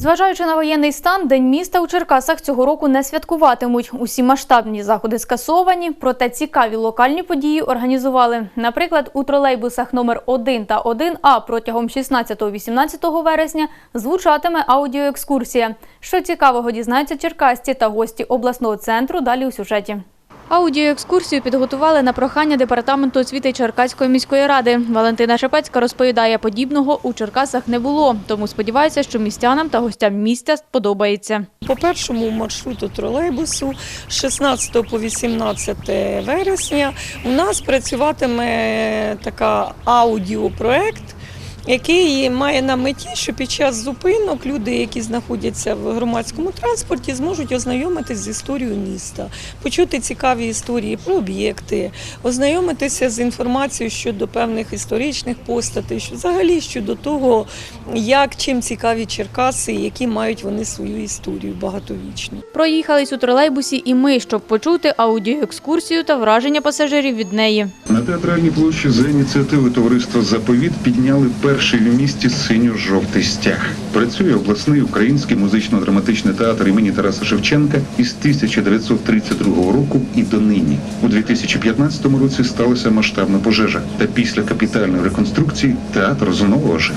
Зважаючи на воєнний стан, День міста у Черкасах цього року не святкуватимуть. Усі масштабні заходи скасовані, проте цікаві локальні події організували. Наприклад, у тролейбусах номер 1 та 1А протягом 16-18 вересня звучатиме аудіоекскурсія. Що цікавого дізнаються черкасці та гості обласного центру далі у сюжеті. Аудіоекскурсію підготували на прохання департаменту освіти Черкаської міської ради. Валентина Шепецька розповідає, подібного у Черкасах не було, тому сподівається, що містянам та гостям міста сподобається. По першому маршруту тролейбусу з 16 по 18 вересня у нас працюватиме така аудіопроект, який має на меті, що під час зупинок люди, які знаходяться в громадському транспорті, зможуть ознайомитись з історією міста, почути цікаві історії про об'єкти, ознайомитися з інформацією щодо певних історичних постатей, що взагалі щодо того, як чим цікаві Черкаси, які мають вони свою історію багатовічну. Проїхались у тролейбусі і ми, щоб почути аудіоекскурсію та враження пасажирів від неї. На театральній площі за ініціативи товариства Заповіт підняли перший в місті синьо-жовтий стяг. Працює обласний український музично-драматичний театр імені Тараса Шевченка із 1932 року і донині. У 2015 році сталася масштабна пожежа. Та після капітальної реконструкції театр знову ожив.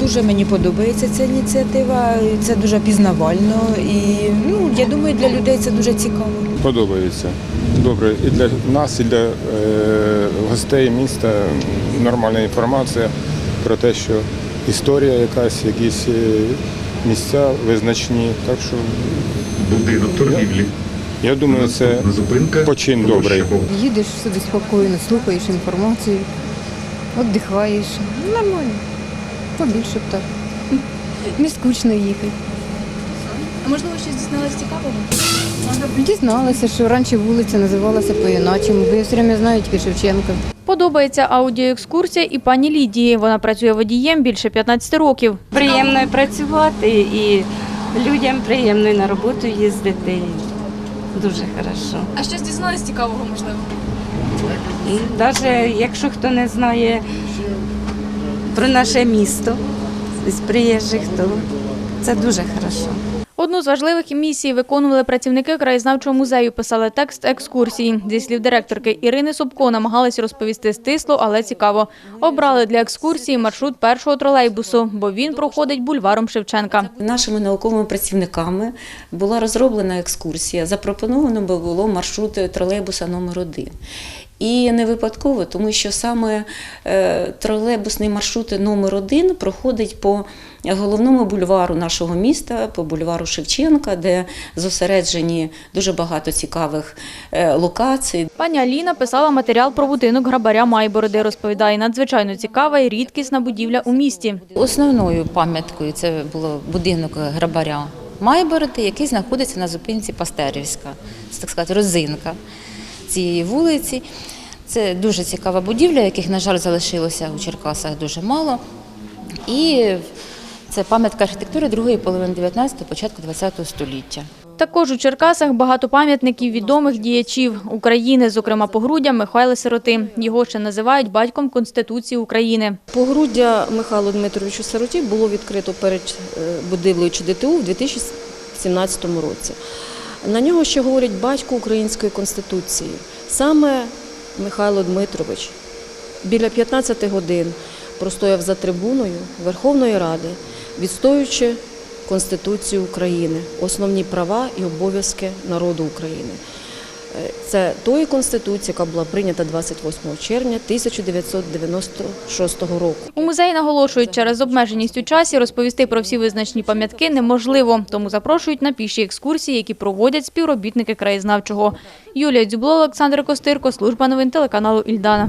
Дуже мені подобається ця ініціатива. Це дуже пізнавально і ну я думаю, для людей це дуже цікаво. Подобається. Добре, і для нас, і для е, гостей міста нормальна інформація про те, що історія якась, якісь е, місця визначні. Так що Будинок торгівлі. я думаю, це зупинка почин добрий. Їдеш собі спокійно, слухаєш інформацію, віддихаєш. Нормально. Побільше б так. Не скучно їхати. А можливо, щось дізналась цікавого? Дізналася, що раніше вулиця називалася по-іначому, бо я все время знаю тільки Шевченка. Подобається аудіоекскурсія і пані Лідії. Вона працює водієм більше 15 років. Приємно працювати і людям приємно на роботу їздити. Дуже хорошо. А щось дізналась цікавого, можливо? Навіть якщо хто не знає про наше місто з приїжджих, то це дуже хорошо. Одну з важливих місій виконували працівники краєзнавчого музею. Писали текст екскурсії. Зі слів директорки Ірини Собко, намагались розповісти стисло, але цікаво. Обрали для екскурсії маршрут першого тролейбусу, бо він проходить бульваром Шевченка. Нашими науковими працівниками була розроблена екскурсія. Запропоновано було маршрут тролейбуса номер 1 І не випадково, тому що саме е, тролейбусний маршрут номер 1 проходить по головному бульвару нашого міста, по бульвару Шевченка, де зосереджені дуже багато цікавих е, локацій. Пані Аліна писала матеріал про будинок грабаря Майбороди. Розповідає, надзвичайно цікава і рідкісна будівля у місті. Основною пам'яткою це було будинок грабаря Майбороди, який знаходиться на зупинці Пастерівська. Це так сказати розинка цієї вулиці. Це дуже цікава будівля, яких, на жаль, залишилося у Черкасах дуже мало. І це пам'ятка архітектури другої половини 19-го, початку 20-го століття. Також у Черкасах багато пам'ятників відомих діячів України, зокрема погруддя Михайла Сироти. Його ще називають батьком Конституції України. Погруддя Михайлу Дмитровичу Сироті було відкрито перед е, будівлею ЧДТУ в 2017 році. На нього ще говорять батько Української Конституції. Саме Михайло Дмитрович біля 15 годин простояв за трибуною Верховної Ради, відстоюючи Конституцію України, основні права і обов'язки народу України. Це тої конституції, яка була прийнята 28 червня 1996 року. У музеї наголошують, через обмеженість у часі розповісти про всі визначні пам'ятки неможливо, тому запрошують на піші екскурсії, які проводять співробітники краєзнавчого. Юлія Дзюбло, Олександр Костирко, служба новин телеканалу Ільдана.